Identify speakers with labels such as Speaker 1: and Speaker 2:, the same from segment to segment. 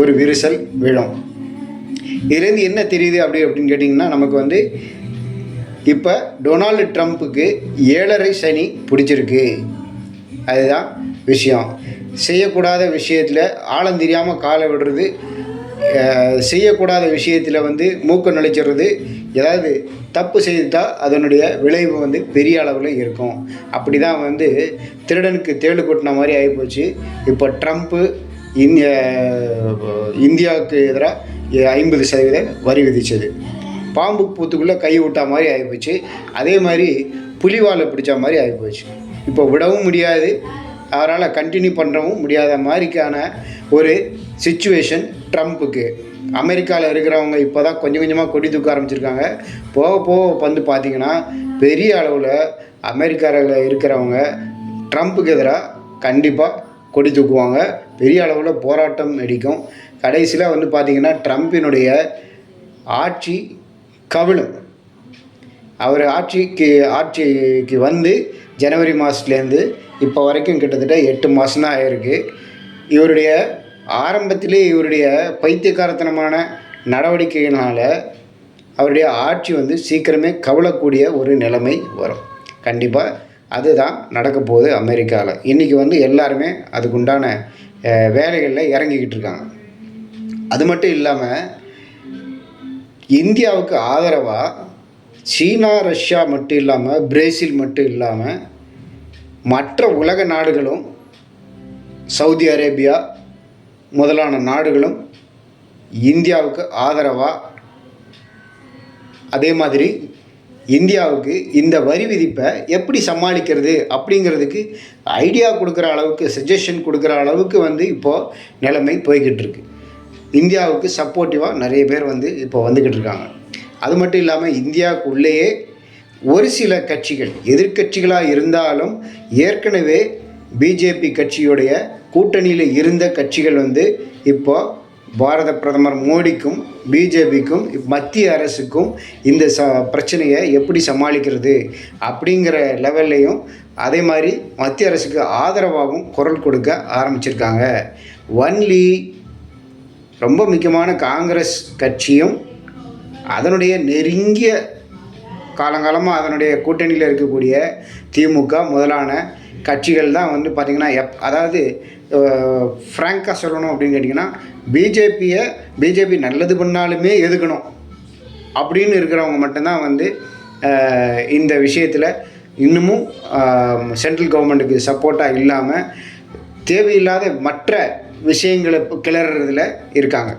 Speaker 1: ஒரு விரிசல் விழும். இதுலேருந்து என்ன தெரியுது அப்படி அப்படின்னு கேட்டிங்கன்னா நமக்கு வந்து இப்போ டொனால்டு ட்ரம்ப்புக்கு ஏழரை சனி பிடிச்சிருக்கு. அதுதான் விஷயம். செய்யக்கூடாத விஷயத்தில் ஆழம் தெரியாமல் காலை விடுறது செய்யக்கூடாத விஷயத்தில் வந்து மூக்க நுழைச்சிடுறது ஏதாவது தப்பு செய்தால் அதனுடைய விளைவு வந்து பெரிய அளவில் இருக்கும். அப்படி தான் வந்து திருடனுக்கு தேடு கொட்டின மாதிரி ஆகிப்போச்சு இப்போ ட்ரம்ப்பு இந்திய இந்தியாவுக்கு எதிராக ஐம்பது சதவீத வரி விதித்தது பாம்பு பூத்துக்குள்ளே கை விட்டா மாதிரி ஆகிப்போச்சு அதே மாதிரி புலிவாலை பிடிச்ச மாதிரி ஆகிப்போச்சு இப்போ விடவும் முடியாது. அவரால் கண்டினியூ பண்ணுறவும் முடியாத மாதிரிக்கான ஒரு சுச்சுவேஷன் ட்ரம்ப்புக்கு. அமெரிக்காவில் இருக்கிறவங்க இப்போ தான் கொஞ்சம் கொஞ்சமாக கொடி தூக்க ஆரம்பிச்சிருக்காங்க. போக போக வந்து பார்த்திங்கன்னா பெரிய அளவில் அமெரிக்காவில் இருக்கிறவங்க ட்ரம்ப்புக்கு எதிராக கண்டிப்பாக கொடி தூக்குவாங்க. பெரிய அளவில் போராட்டம் வெடிக்கும் கடைசியில் வந்து பார்த்திங்கன்னா ட்ரம்பினுடைய ஆட்சி கவிழும். அவர் ஆட்சிக்கு ஆட்சிக்கு வந்து ஜனவரி மாதத்துலேருந்து இப்போ வரைக்கும் கிட்டத்தட்ட எட்டு மாதம் தான் ஆயிருக்கு. இவருடைய ஆரம்பத்திலே இவருடைய பைத்தியக்காரத்தனமான நடவடிக்கையினால் அவருடைய ஆட்சி வந்து சீக்கிரமே கவலக்கூடிய ஒரு நிலைமை வரும். கண்டிப்பாக அதுதான் நடக்க போகுது அமெரிக்காவில் இன்றைக்கி வந்து எல்லாருமே அதுக்குண்டான வேலைகளில் இறங்கிக்கிட்டு இருக்காங்க. அது மட்டும் இல்லாமல் இந்தியாவுக்கு ஆதரவாக சீனா ரஷ்யா மட்டும் இல்லாமல் பிரேசில் மட்டும் இல்லாமல் மற்ற உலக நாடுகளும் சவுதி அரேபியா முதலான நாடுகளும் இந்தியாவுக்கு ஆதரவாக அதே மாதிரி இந்தியாவுக்கு இந்த வரி விதிப்பை எப்படி சமாளிக்கிறது அப்படிங்கிறதுக்கு ஐடியா கொடுக்குற அளவுக்கு சஜஷன் கொடுக்குற அளவுக்கு வந்து இப்போது நிலைமை போய்கிட்டு இருக்கு. இந்தியாவுக்கு சப்போர்ட்டிவாக நிறைய பேர் வந்து இப்போ வந்துக்கிட்டு இருக்காங்க. அது மட்டும் இல்லாமல் இந்தியாவுக்குள்ளேயே ஒரு சில கட்சிகள் எதிர்க்கட்சிகளாக இருந்தாலும் ஏற்கனவே பிஜேபி கட்சியுடைய கூட்டணியில் இருந்த கட்சிகள் வந்து இப்போது பாரத பிரதமர் மோடிக்கும் பிஜேபிக்கும் மத்திய அரசுக்கும் இந்த ச பிரச்சனையை எப்படி சமாளிக்கிறது அப்படிங்கிற லெவல்லையும் அதே மாதிரி மத்திய அரசுக்கு ஆதரவாகவும் குரல் கொடுக்க ஆரம்பிச்சிருக்காங்க. ஒன்லி ரொம்ப முக்கியமான காங்கிரஸ் கட்சியும் அதனுடைய நெருங்கிய காலங்காலமாக அதனுடைய கூட்டணியில் இருக்கக்கூடிய திமுக முதலான கட்சிகள் தான் வந்து பார்த்திங்கன்னா எப் அதாவது ஃப்ராங்காக சொல்லணும் அப்படின்னு கேட்டிங்கன்னா பிஜேபியை பிஜேபி நல்லது பண்ணாலுமே எதுக்கணும்? அப்படின்னு இருக்கிறவங்க மட்டும்தான் வந்து இந்த விஷயத்தில் இன்னமும் சென்ட்ரல் கவர்மெண்ட்டுக்கு சப்போர்ட்டாக இல்லாமல் தேவையில்லாத மற்ற விஷயங்களை கிளறதுல இருக்காங்க.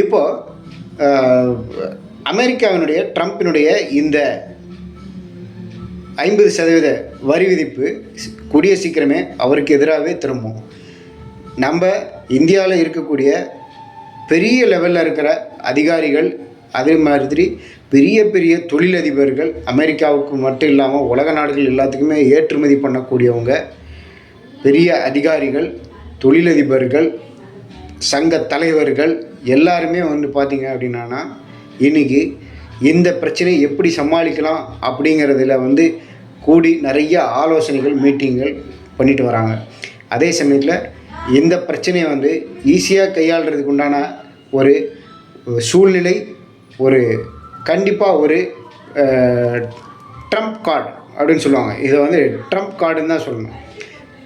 Speaker 1: இப்போது அமெரிக்காவினுடைய ட்ரம்ப்பினுடைய இந்த ஐம்பது சதவீத வரி விதிப்பு கூடிய சீக்கிரமே அவருக்கு எதிராகவே திரும்பும். நம்ம இந்தியாவில் இருக்கக்கூடிய பெரிய லெவலில் இருக்கிற அதிகாரிகள் அதே மாதிரி பெரிய பெரிய தொழிலதிபர்கள் அமெரிக்காவுக்கு மட்டும் இல்லாமல் உலக நாடுகள் எல்லாத்துக்குமே ஏற்றுமதி பண்ணக்கூடியவங்க பெரிய அதிகாரிகள் தொழிலதிபர்கள் சங்க தலைவர்கள் எல்லாருமே வந்து பார்த்திங்க அப்படின்னா இன்றைக்கி இந்த பிரச்சனையை எப்படி சமாளிக்கலாம் அப்படிங்கிறதுல வந்து கூடி நிறைய ஆலோசனைகள் மீட்டிங்கள் பண்ணிட்டு வராங்க. அதே சமயத்தில் இந்த பிரச்சனையை வந்து ஈஸியாக கையாளுறதுக்கு உண்டான ஒரு சூழ்நிலை ஒரு கண்டிப்பாக ஒரு ட்ரம்ப் கார்டு அப்படின்னு சொல்லுவாங்க. இதை வந்து ட்ரம்ப் கார்டுன்னு தான் சொல்லணும்.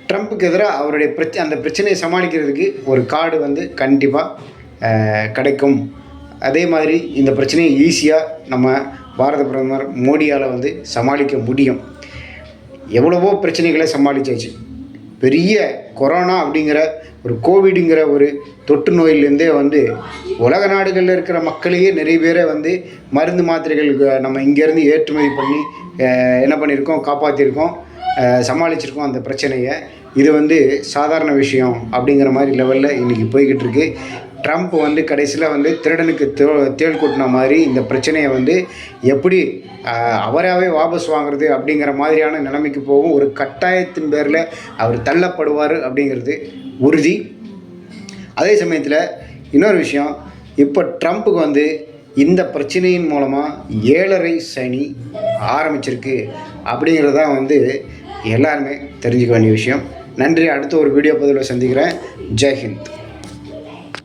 Speaker 1: ட்ரம்ப்புக்கு எதிராக அவருடைய பிரச்சனை அந்த பிரச்சனையை சமாளிக்கிறதுக்கு ஒரு கார்டு வந்து கண்டிப்பாக கிடைக்கும். அதே மாதிரி இந்த பிரச்சனையை ஈஸியாக நம்ம பாரத பிரதமர் மோடியால் வந்து சமாளிக்க முடியும். எவ்வளவோ பிரச்சனைகளை சமாளிச்சாச்சு. பெரிய கொரோனா அப்படிங்கிற ஒரு கோவிடுங்கிற ஒரு தொற்று நோயிலேருந்தே வந்து உலக நாடுகளில் இருக்கிற மக்களையே நிறைய பேரை வந்து மருந்து மாத்திரைகளுக்கு நம்ம இங்கேருந்து ஏற்றுமதி பண்ணி என்ன பண்ணியிருக்கோம் காப்பாற்றிருக்கோம் சமாளிச்சிருக்கோம் அந்த பிரச்சனையை. இது வந்து சாதாரண விஷயம் அப்படிங்கிற மாதிரி லெவலில் இன்றைக்கி போய்கிட்டு இருக்கு. ட்ரம்ப் வந்து கடைசியில் வந்து திருடனுக்கு தே- தேள் கொட்டின மாதிரி இந்த பிரச்சனையை வந்து எப்படி அவராகவே வாபஸ் வாங்குறது அப்படிங்கிற மாதிரியான நிலைமைக்கு போகும் ஒரு கட்டாயத்தின் பேரில் அவர் தள்ளப்படுவார் அப்படிங்கிறது உறுதி. அதே சமயத்தில் இன்னொரு விஷயம் இப்போ ட்ரம்ப்புக்கு வந்து இந்த பிரச்சனையின் மூலமாக ஏழரை சனி ஆரம்பிச்சிருக்கு அப்படிங்கிறது தான் வந்து எல்லாருமே தெரிஞ்சுக்க வேண்டிய விஷயம். நன்றி. அடுத்த ஒரு வீடியோ பதிவில் சந்திக்கிறேன். ஜெய்ஹிந்த்